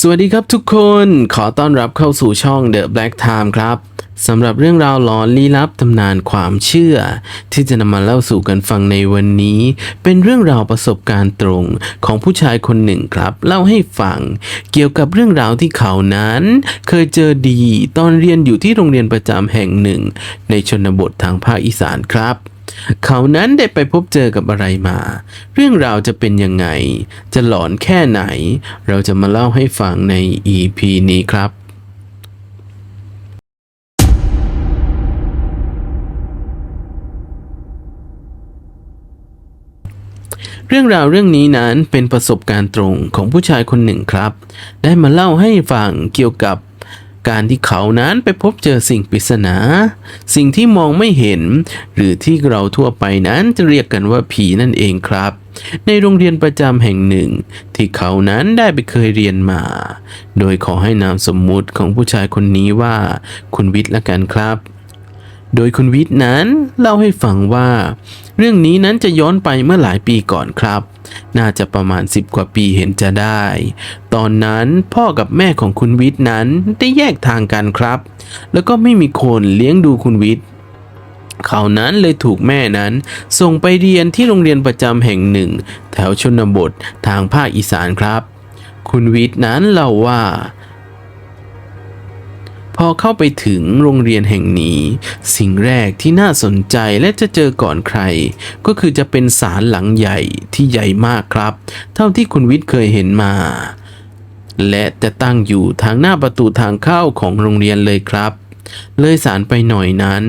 สวัสดีครับทุกคนขอต้อนรับเข้าสู่ช่อง The Black Time ครับสำหรับเรื่องราวหลอนลี้ลับตำนานความเชื่อ ที่จะนำมาเล่าสู่กันฟังในวันนี้ เป็นเรื่องราวประสบการณ์ตรงของผู้ชายคนหนึ่งครับ เล่าให้ฟัง เกี่ยวกับเรื่องราวที่เขานั้น เคยเจอดีตอนเรียนอยู่ที่โรงเรียนประจำแห่งหนึ่ง ในชนบททางภาคอีสานครับ เขานั้นได้ไปพบเจอกับอะไรมา เรื่องราวจะเป็นยังไง จะหลอนแค่ไหน เราจะมาเล่าให้ฟังใน EP นี้ครับเรื่องราวเรื่องนี้นั้นเป็นประสบการณ์ตรงของผู้ชายคนหนึ่งครับ ได้มาเล่าให้ฟังเกี่ยวกับ การที่เขานั้นไปพบเจอสิ่งปริศนา สิ่งที่มองไม่เห็น หรือที่เราทั่วไปนั้นจะเรียกกันว่าผีนั่นเองครับ ในโรงเรียนประจำแห่งหนึ่ง ที่เขานั้นได้ไปเคยเรียนมา โดยขอให้นามสมมุติของผู้ชายคนนี้ว่า คุณวิทย์ละกันครับ โดยคุณวิทย์นั้นเล่าให้ฟังว่า เรื่องนี้นั้นจะย้อนไปเมื่อหลายปีก่อนครับ น่าจะประมาณ 10 กว่าปีเห็นจะได้ ตอนนั้นพ่อกับแม่ของคุณวิทย์นั้นได้แยกทางกันครับ แล้วก็ไม่มีคนเลี้ยงดูคุณวิทย์เขานั้นเลยถูกแม่นั้น ส่งไปเรียนที่โรงเรียนประจำแห่งหนึ่ง แถวชนบททางภาคอีสานครับ คุณวิทย์นั้นเล่าว่า พอเข้าไปถึงโรงเรียนแห่งนี้ สิ่งแรกที่น่าสนใจและจะเจอก่อนใคร ก็คือจะเป็นศาลหลังใหญ่ที่ใหญ่มากครับ เท่าที่คุณวิทย์เคยเห็นมา และจะตั้งอยู่ทางหน้าประตูทางเข้าของโรงเรียนเลยครับ เลยสารไปหน่อยนั้น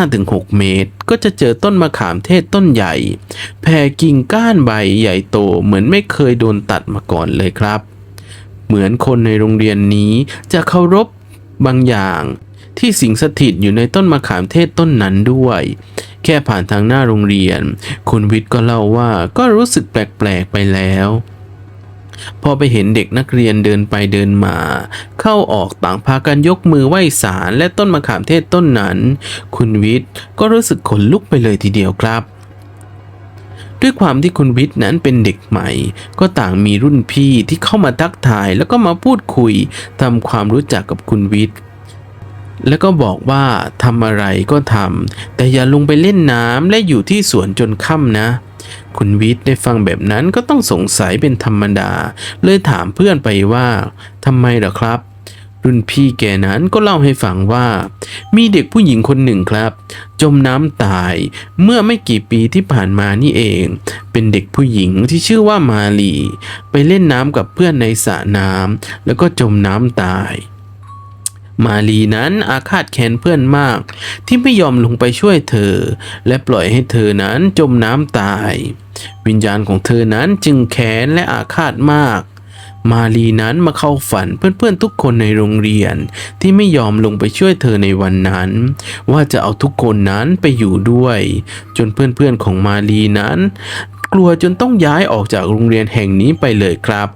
5-6 เมตรก็จะเจอต้นมะขามเทศต้นใหญ่ แผ่กิ่งก้านใบใหญ่โตเหมือนไม่เคยโดนตัดมาก่อนเลยครับเหมือนคนในโรงเรียนนี้จะเคารพ บางอย่างที่สิงสถิตอยู่ในต้นมะขามเทศต้นนั้นด้วย แค่ผ่านทางหน้าโรงเรียน คุณวิทย์ก็เล่าว่าก็รู้สึกแปลกๆไปแล้ว พอไปเห็นเด็กนักเรียนเดินไปเดินมา เข้าออกต่างพากันยกมือไหว้ศาลและต้นมะขามเทศต้นนั้น คุณวิทย์ก็รู้สึกขนลุกไปเลยทีเดียวครับ ด้วยความที่คุณวิทย์นั้นเป็นเด็กใหม่ ก็ต่างมีรุ่นพี่ที่เข้ามาทักทายแล้วก็มาพูดคุยทำความรู้จักกับคุณวิทย์แล้วก็บอกว่าทำอะไรก็ทำแต่อย่าลงไปเล่นน้ำและอยู่ที่สวนจนค่ำนะ คุณวิทย์ได้ฟังแบบนั้นก็ต้องสงสัยเป็นธรรมดา เลยถามเพื่อนไปว่าทำไมเหรอครับ รุ่นพี่แกนั้นก็เล่าให้ฟังว่า มีเด็กผู้หญิงคนหนึ่งครับ จมน้ำตายเมื่อไม่กี่ปีที่ผ่านมานี่เอง เป็นเด็กผู้หญิงที่ชื่อว่ามาลี ไปเล่นน้ำกับเพื่อนในสระน้ำแล้วก็จมน้ำตาย มาลีนั้นอาฆาตแค้นเพื่อนมาก ที่ไม่ยอมลงไปช่วยเธอ และปล่อยให้เธอนั้นจมน้ำตาย วิญญาณของเธอนั้นจึงแค้นและอาฆาตมาก มาลีนั้นมาเข้าฝันเพื่อนๆทุกคนในโรงเรียน ที่ไม่ยอมลงไปช่วยเธอในวันนั้น ว่าจะเอาทุกคนนั้นไปอยู่ด้วย จนเพื่อนๆของมาลีนั้น กลัวจนต้องย้ายออกจากโรงเรียนแห่งนี้ไปเลยครับ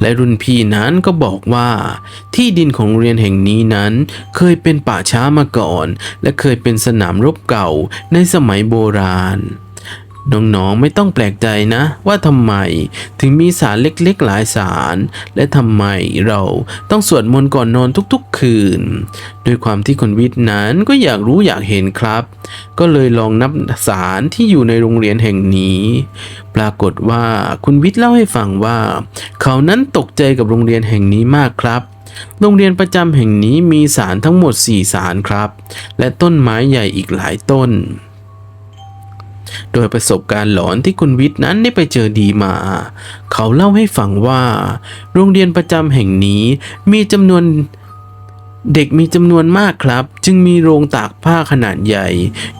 และรุ่นพี่นั้นก็บอกว่า ที่ดินของโรงเรียนแห่งนี้นั้น เคยเป็นป่าช้ามาก่อน และเคยเป็นสนามรบเก่าในสมัยโบราณ น้องๆไม่ต้องแปลกใจนะว่าทำไมถึงมีศาลเล็กๆหลายศาลและทำไมเราต้องสวดมนต์ก่อนนอนทุกๆคืน ด้วยความที่คุณวิทย์นั้นก็อยากรู้อยากเห็นครับ ก็เลยลองนับศาลที่อยู่ในโรงเรียนแห่งนี้ ปรากฏว่าคุณวิทย์เล่าให้ฟังว่า เขานั้นตกใจกับโรงเรียนแห่งนี้มากครับโรงเรียนประจำแห่งนี้มีศาลทั้งหมด4ศาลครับ และต้นไม้ใหญ่อีกหลายต้น โดยประสบการณ์หลอนที่คุณวิทย์นั้นได้ไปเจอดีมา เขาเล่าให้ฟังว่า โรงเรียนประจำแห่งนี้มีจำนวนเด็กมีจำนวนมากครับ จึงมีโรงตากผ้าขนาดใหญ่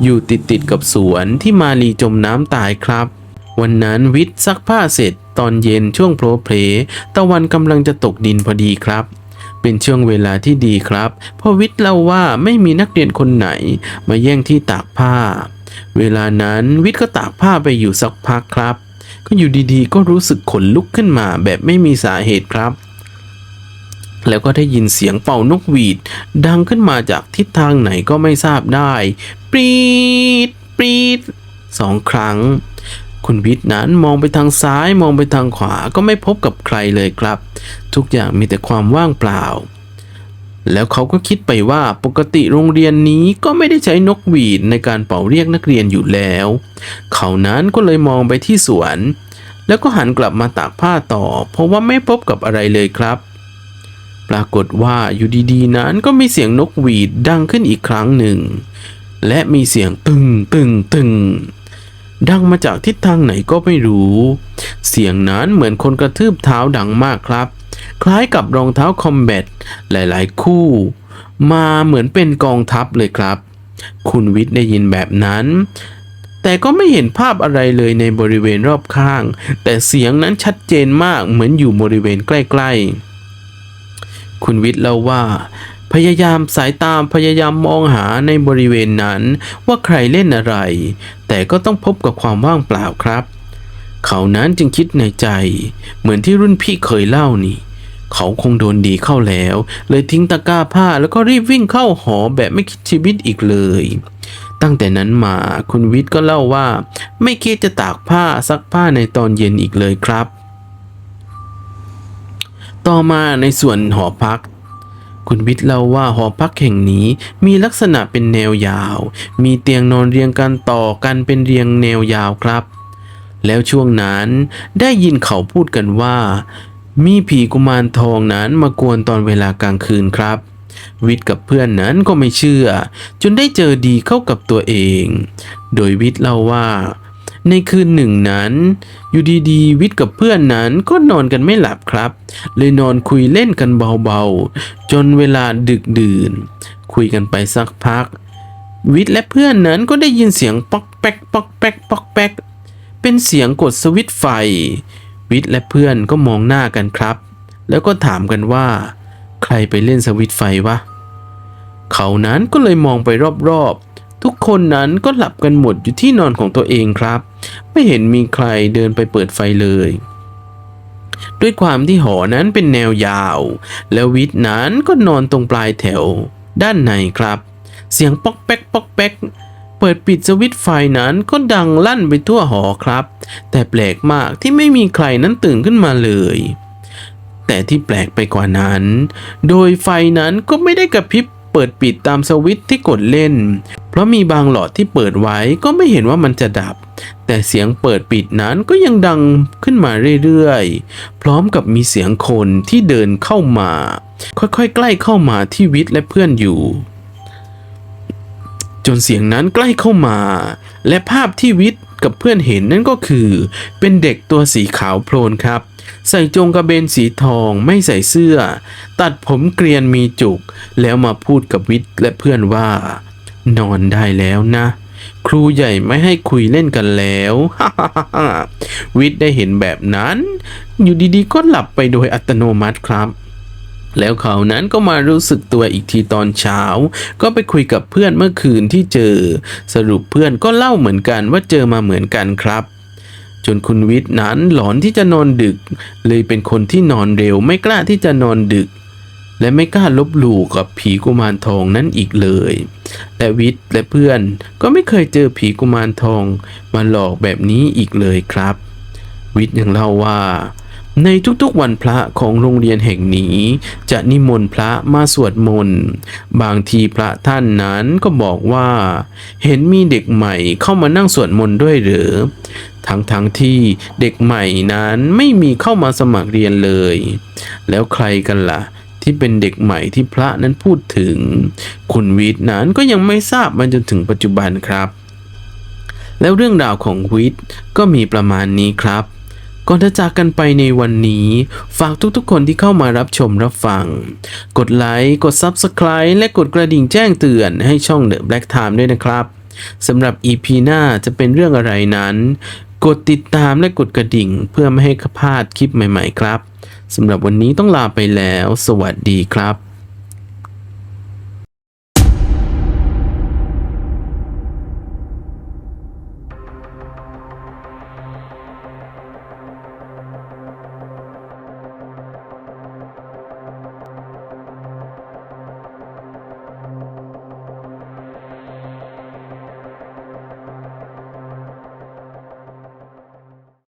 อยู่ติดติดๆกับสวนที่มาลีจมน้ำตายครับ วันนั้นวิทย์ซักผ้าเสร็จตอนเย็นช่วงโพลเพลตะวันกำลังจะตกดินพอดีครับ เป็นช่วงเวลาที่ดีครับเพราะวิทย์เล่าว่าไม่มีนักเรียนคนไหน มาแย่งที่ตากผ้า เวลานั้นวิทย์ก็ตากผ้าไปอยู่สักพักครับ ก็อยู่ดีๆ ก็รู้สึกขนลุกขึ้นมาแบบไม่มีสาเหตุครับ แล้วก็ได้ยินเสียงเป่านกหวีด ดังขึ้นมาจากทิศทางไหนก็ไม่ทราบได้ ปรีดปรีดสองครั้ง คุณวิทย์นั้นมองไปทางซ้ายมองไปทางขวาก็ไม่พบกับใครเลยครับ ทุกอย่างมีแต่ความว่างเปล่า แล้วเขาก็คิดไปว่าปกติโรงเรียนนี้ก็ไม่ได้ใช้นกหวีดในการเป่าเรียกนักเรียนอยู่แล้ว เขานั้นก็เลยมองไปที่สวน แล้วก็หันกลับมาตากผ้าต่อ เพราะว่าไม่พบกับอะไรเลยครับ ปรากฏว่าอยู่ดีๆ นั้นก็มีเสียงนกหวีดดังขึ้นอีกครั้งหนึ่ง และมีเสียงตึงตึงตึงดังมาจากทิศทางไหนก็ไม่รู้ เสียงนั้นเหมือนคนกระทืบเท้าดังมากครับ คล้ายกับรองเท้าคอมแบทหลายๆ คู่ มาเหมือนเป็นกองทัพเลยครับ คุณวิทย์ได้ยินแบบนั้น แต่ก็ไม่เห็นภาพอะไรเลยในบริเวณรอบข้าง แต่เสียงนั้นชัดเจนมากเหมือนอยู่บริเวณใกล้ ๆ คุณวิทย์เล่าว่าพยายามสายตามพยายามมองหาในบริเวณนั้นว่าใครเล่นอะไร แต่ก็ต้องพบกับความว่างเปล่าครับ เขานั้นจึงคิดในใจ เหมือนที่รุ่นพี่เคยเล่านี่ เขาคงโดนดีเข้าแล้ว เลยทิ้งตะกร้าผ้าแล้วก็รีบวิ่งเข้าหอแบบไม่คิดชีวิตอีกเลย ตั้งแต่นั้นมาคุณวิทย์ก็เล่าว่า ไม่คิดจะตากผ้าซักผ้าในตอนเย็นอีกเลยครับ ต่อมาในส่วนหอพักคุณวิทย์เล่าว่าหอพักแห่งนี้มีลักษณะเป็นแนวยาว มีเตียงนอนเรียงกันต่อกันเป็นเรียงแนวยาวครับ แล้วช่วงนั้นได้ยินเขาพูดกันว่า มีผีกุมารทองนั้นมากวนตอนเวลากลางคืนครับ วิทย์กับเพื่อนนั้นก็ไม่เชื่อ จนได้เจอดีเข้ากับตัวเอง โดยวิทย์เล่าว่า ในคืนหนึ่งนั้น อยู่ดีๆ วิทย์กับเพื่อนนั้นก็นอนกันไม่หลับครับ เลยนอนคุยเล่นกันเบาๆ จนเวลาดึกดื่น คุยกันไปสักพัก วิทย์และเพื่อนนั้นก็ได้ยินเสียงป๊อกแป๊กป๊อกแป๊กป๊อกแป๊กเป็นเสียงกดสวิตช์ไฟ วิทและเพื่อนก็มองหน้ากันครับ แล้วก็ถามกันว่า ใครไปเล่นสวิตไฟวะ เขานั้นก็เลยมองไปรอบๆ ทุกคนนั้นก็หลับกันหมดอยู่ที่นอนของตัวเองครับ ไม่เห็นมีใครเดินไปเปิดไฟเลย ด้วยความที่หอนั้นเป็นแนวยาว แล้ววิทนั้นก็นอนตรงปลายแถว ด้านในครับ เสียงป๊อกแป๊กป๊อกแป๊กเปิดปิดสวิตไฟนั้นก็ดังลั่นไปทั่วหอครับ แต่แปลกมากที่ไม่มีใครนั้นตื่นขึ้นมาเลย แต่ที่แปลกไปกว่านั้น โดยไฟนั้นก็ไม่ได้กระพริบเปิดปิดตามสวิตช์ที่กดเล่น เพราะมีบางหลอดที่เปิดไว้ก็ไม่เห็นว่ามันจะดับ แต่เสียงเปิดปิดนั้นก็ยังดังขึ้นมาเรื่อยๆ พร้อมกับมีเสียงคนที่เดินเข้ามา ค่อยๆ ใกล้เข้ามาที่วิทย์และเพื่อนอยู่ จนเสียงนั้นใกล้เข้ามา และภาพที่วิทย์ กับเพื่อนเห็นนั่นก็คือ เป็นเด็กตัวสีขาวโพลนครับ ใส่จงกระเบนสีทองไม่ใส่เสื้อ ตัดผมเกรียนมีจุก แล้วมาพูดกับวิทย์และเพื่อนว่า นอนได้แล้วนะ ครูใหญ่ไม่ให้คุยเล่นกันแล้ววิทย์ได้เห็นแบบนั้น อยู่ดีๆก็หลับไปโดยอัตโนมัติครับ แล้วเขานั้นก็มารู้สึกตัวอีกทีตอนเช้า ก็ไปคุยกับเพื่อนเมื่อคืนที่เจอ สรุปเพื่อนก็เล่าเหมือนกันว่าเจอมาเหมือนกันครับจนคุณวิทย์นั้นหลอนที่จะนอนดึก เลยเป็นคนที่นอนเร็วไม่กล้าที่จะนอนดึก และไม่กล้าลบหลู่กับผีกุมารทองนั้นอีกเลย แต่วิทย์และเพื่อนก็ไม่เคยเจอผีกุมารทอง มาหลอกแบบนี้อีกเลยครับ วิทย์ยังเล่าว่า ในทุกๆวันพระของโรงเรียนแห่งนี้ จะนิมนต์พระมาสวดมนต์บางทีพระท่านนั้นก็บอกว่า เห็นมีเด็กใหม่เข้ามานั่งสวดมนต์ด้วยหรือ ทั้งทั้งๆที่เด็กใหม่นั้นไม่มีเข้ามาสมัครเรียนเลย แล้วใครกันล่ะ ที่เป็นเด็กใหม่ที่พระนั้นพูดถึง คุณวิทย์นั้นก็ยังไม่ทราบมาจนถึงปัจจุบันครับ แล้วเรื่องราวของวิทย์ก็มีประมาณนี้ครับ ก่อนจะจากกันไปในวันนี้ ฝากทุกๆคนที่เข้ามารับชมรับฟัง กดไลค์กด Subscribe และกดกระดิ่งแจ้งเตือนให้ช่อง The Black Time ด้วยนะครับสำหรับ EP หน้าจะเป็นเรื่องอะไรนั้น กดติดตามและกดกระดิ่ง เพื่อไม่ให้พลาดคลิปใหม่ ๆ ครับสำหรับวันนี้ต้องลาไปแล้ว สวัสดีครับ